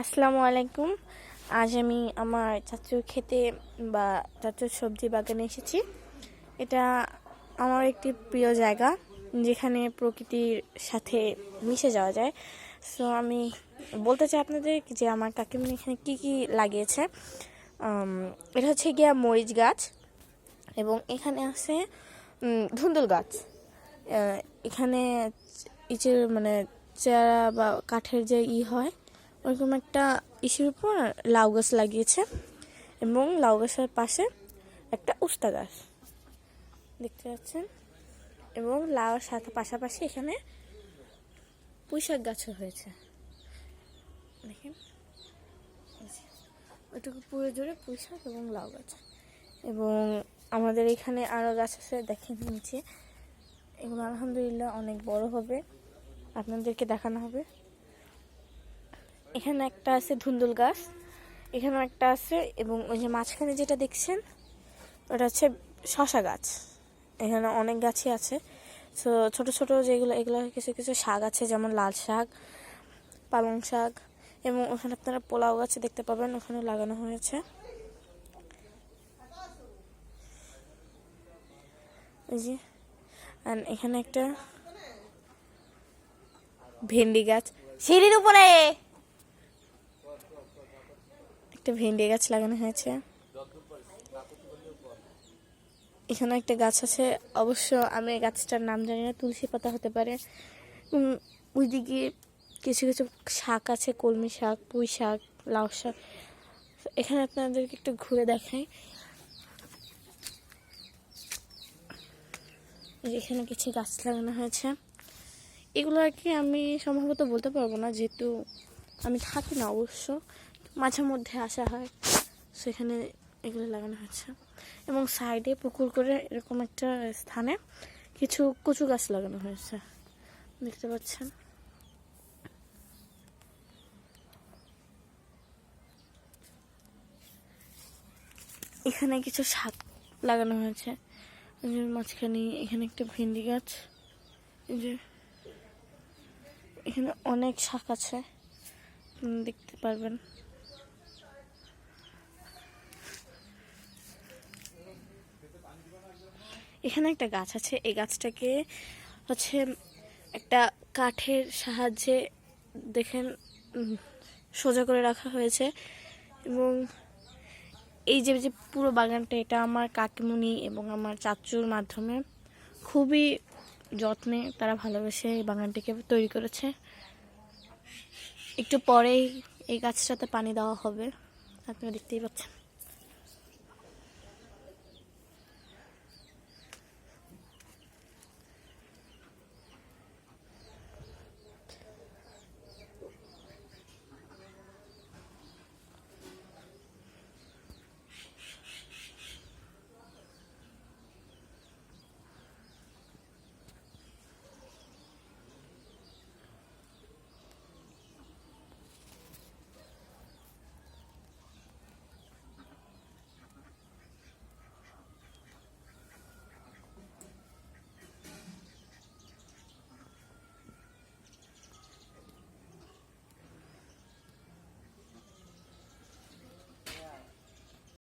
আসসালামু আলাইকুম। আজ আমি আমার চাচুর খেতে বা চাচুর সবজি বাগানে এসেছি। এটা আমার একটি প্রিয় জায়গা, যেখানে প্রকৃতির সাথে মিশে যাওয়া যায়। সো আমি বলতে চাই আপনাদের যে আমার কাকিমনি এখানে কী কী লাগিয়েছে। এটা হচ্ছে গিয়া মরিচ গাছ এবং এখানে আছে ধুন্দুল গাছ। এখানে ইচের মানে চেরা বা কাঠের যে ই হয় ওরকম একটা ইসের উপর লাউ গাছ লাগিয়েছে এবং লাউ গাছের পাশে একটা উস্তা গাছ দেখতে পাচ্ছেন এবং লাউর সাথে পাশাপাশি এখানে পুঁইশাক গাছও হয়েছে। দেখেন ওইটুকু পুরো জুড়ে পুঁইশাক এবং লাউ গাছ। এবং আমাদের এখানে আরও গাছ আছে, দেখেন নিচে। এগুলো আলহামদুলিল্লাহ অনেক বড় হবে। আপনাদেরকে দেখানো হবে। এখানে একটা আছে ধুন্দুল গাছ এখানে একটা আছে এবং ওই যে মাঝখানে যেটা দেখছেন, ওটা হচ্ছে শশা গাছ। এখানে অনেক গাছই আছে। তো ছোট ছোট যেগুলো, এগুলো কিছু কিছু শাক আছে, যেমন লাল শাক, পালং শাক এবং ওখানে আপনারা পোলাও গাছ দেখতে পাবেন ওখানে লাগানো হয়েছে। যে এখানে একটা ভেন্ডি গাছ। সিঁড়ির উপরে! একটা ভেন্ডি গাছ লাগানো হয়েছে। এখানে একটা গাছ আছে। অবশ্য আমি গাছটার নাম জানি না, তুলসী পাতা হতে পারে। ওইদিকে কিছু কিছু শাক আছে, কলমি শাক, পুঁই শাক, লাউ শাক। এখানে আপনাদেরকে একটু ঘুরে দেখাই। এখানে কিছু গাছ লাগানো হয়েছে। এগুলো আর কি আমি সম্ভবত বলতে পারব না, যেহেতু আমি থাকি না অবশ্য। মাঝে মধ্যে আসা হয়। সেখানে এগুলো লাগানো হয়েছে। এবং সাইডে পুকুর করে এরকম একটা স্থানে কিছু কচু গাছ লাগানো হয়েছে। দেখতে পাচ্ছেন? এখানে কিছু শাক লাগানো হয়েছে। মাঝখানে এখানে একটা ভেন্ডি গাছ। যে এখানে অনেক শাক আছে। দেখতে পারবেন। এখানে একটা গাছ আছে। এই গাছটাকে হচ্ছে একটা কাঠের সাহায্যে দেখেন সোজা করে রাখা হয়েছে এবং এই যে যে পুরো বাগানটা, এটা আমার কাকিমুনি এবং আমার চাচুর মাধ্যমে খুবই যত্নে তারা ভালোবেসে এই বাগানটিকে তৈরি করেছে। একটু পরেই এই গাছটাতে পানি দেওয়া হবে। আপনারা দেখতেই পাচ্ছেন।